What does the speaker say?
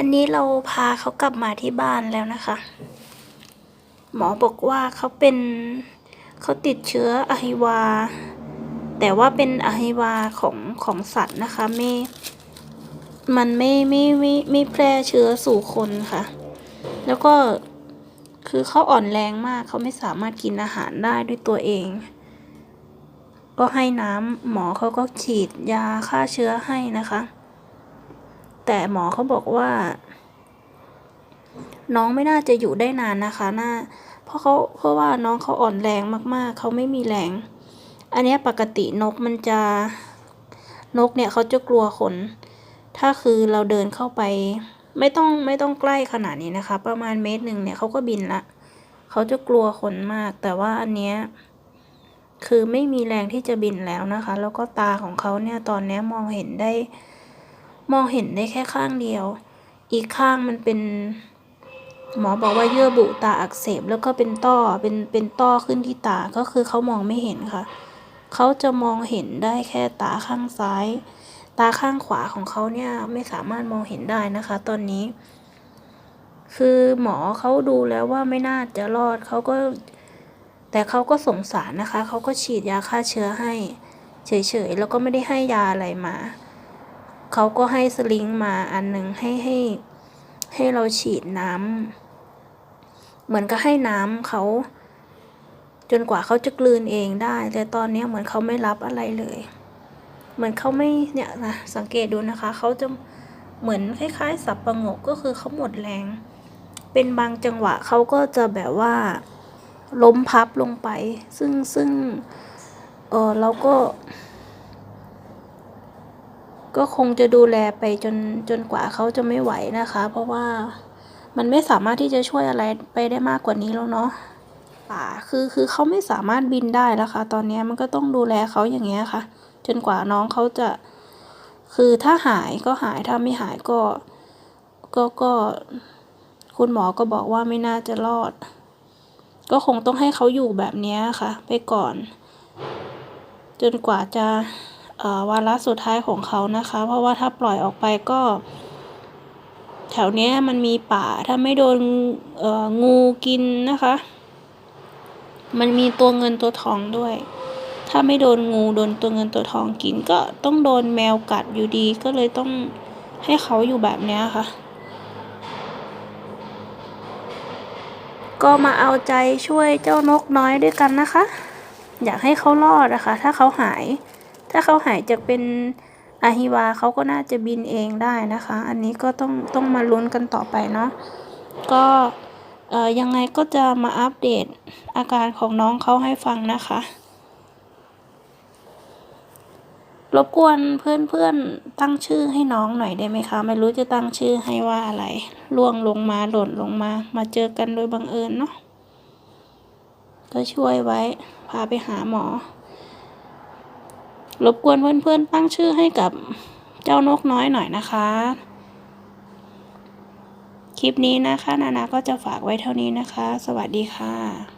อันนี้เราพาเขากลับมาที่บ้านแล้วนะคะ หมอบอกว่าเขาเป็นเขาติดเชื้ออะฮิวา แต่ว่าเป็นอะฮิวาของของสัตว์นะคะไม่มันไม่ไม่ไม่ไม่แพร่เชื้อสู่คนค่ะ แล้วก็คือเขาอ่อนแรงมากเขาไม่สามารถกินอาหารได้ด้วยตัวเอง ก็ให้น้ำหมอเขาก็ฉีดยาฆ่าเชื้อให้นะคะ แต่หมอเขาบอกว่า น้องไม่น่าจะอยู่ได้นานนะคะน่าเพราะเขาเพราะว่าน้องเขาอ่อนแรงมากๆ เขาไม่มีแรง อันนี้ปกตินกมันจะนกเนี่ยเขาจะกลัวคนถ้าคือเราเดินเข้าไป ไม่ต้องไม่ต้องใกล้ขนาดนี้นะคะ ประมาณเมตรหนึ่งเนี่ยเขาก็บินละเขาจะกลัวคนมาก แต่ว่าอันเนี้ยคือไม่มีแรงที่จะบินแล้วนะคะ แล้วก็ตาของเขาเนี่ยตอนนี้มองเห็นได้ มองเห็นได้แค่ข้างเดียว อีกข้างมันเป็น หมอบอกว่าเยื่อบุตาอักเสบแล้วก็เป็นต้อเป็นเป็นต้อขึ้นที่ตาก็คือเขามองไม่เห็นค่ะ เขาจะมองเห็นได้แค่ตาข้างซ้าย ตาข้างขวาของเขาเนี่ยไม่สามารถมองเห็นได้นะคะ ตอนนี้ คือหมอเขาดูแล้วว่าไม่น่าจะรอดเขาก็ แต่เขาก็สงสารนะคะเขาก็ฉีดยาฆ่าเชื้อให้ เฉยๆแล้วก็ไม่ได้ให้ยาอะไรมา เขาก็ให้สลิงมาอันหนึ่งให้ให้ ให้เราฉีดน้ำเหมือนก็ให้น้ำเขาจนกว่าเขาจะกลืนเองได้ แต่ตอนเนี้ยเหมือนเขาไม่รับอะไรเลย เหมือนเขาไม่เนี่ยนะสังเกตดูนะคะเขาจะเหมือนคล้ายๆ สับประงกก็คือเขาหมดแรง เป็นบางจังหวะเขาก็จะแบบว่าล้มพับลงไป ซึ่งซึ่งเออเราก็ ก็คงจะดูแลไปจนจนกว่าเขาจะไม่ไหวนะคะ เพราะว่ามันไม่สามารถที่จะช่วยอะไรไปได้มากกว่านี้แล้วเนาะป่าคือคือเขาไม่สามารถบินได้แล้วค่ะ ตอนนี้มันก็ต้องดูแลเขาอย่างเงี้ยค่ะ จนกว่าน้องเขาจะ คือถ้าหายก็หายถ้าไม่หายก็ ก็ก็คุณหมอก็บอกว่าไม่น่าจะรอด ก็คงต้องให้เขาอยู่แบบนี้ค่ะ ไปก่อน จนกว่าจะ วาระสุดท้ายของเขานะคะ เพราะว่าถ้าปล่อยออกไปก็ แถวเนี้ยมันมีป่าถ้าไม่โดนงูกินนะคะ มันมีตัวเงินตัวทองด้วย ถ้าไม่โดนงูโดนตัวเงินตัวทองกิน ก็ต้องโดนแมวกัดอยู่ดีก็เลยต้องให้เขาอยู่แบบเนี้ยค่ะ ก็มาเอาใจช่วยเจ้านกน้อยด้วยกันนะคะ อยากให้เขารอดนะคะ ถ้าเขาหาย ถ้าเขาหายจากเป็นอาฮิวาเขาก็น่าจะบินเองได้นะคะ อันนี้ก็ต้องต้องมาลุ้นกันต่อไปเนาะก็เอ่อยังไงก็จะมาอัปเดตอาการของน้องเขาให้ฟังนะคะ รบกวนเพื่อนๆตั้งชื่อให้น้องหน่อยได้ไหมคะ ไม่รู้จะตั้งชื่อให้ว่าอะไรล่วงลงมาหล่นลงมา มาเจอกันโดยบังเอิญเนาะก็ช่วยไว้ พาไปหาหมอ รบกวนเพื่อนๆตั้งชื่อให้กับเจ้านกน้อยหน่อยนะคะ คลิปนี้นะคะ นานาก็จะฝากไว้เท่านี้นะคะ สวัสดีค่ะ